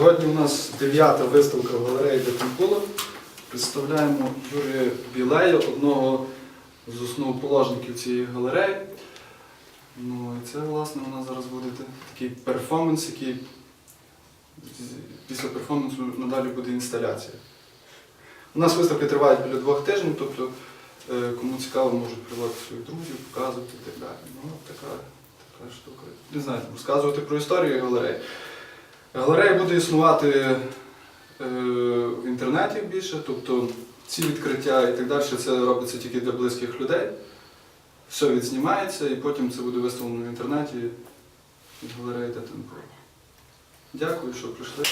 Сьогодні у нас дев'ята виставка в галереї Деканкула. Представляємо Юрія Білея, одного з основоположників цієї галереї. Ну і це, власне, у нас зараз буде такий перформанс, який після перформансу надалі буде інсталяція. У нас виставки тривають біля двох тижнів, тобто е, кому цікаво, можуть приводити своїх друзів, показувати і так далі. Ну, така, така штука. Не знаю, розказувати про історію галереї. Галерея буде існувати е, в інтернеті більше, тобто ці відкриття і так далі, це робиться тільки для близьких людей. Все відзнімається і потім це буде виставлено в інтернеті від галереї Детенко. Дякую, що прийшли.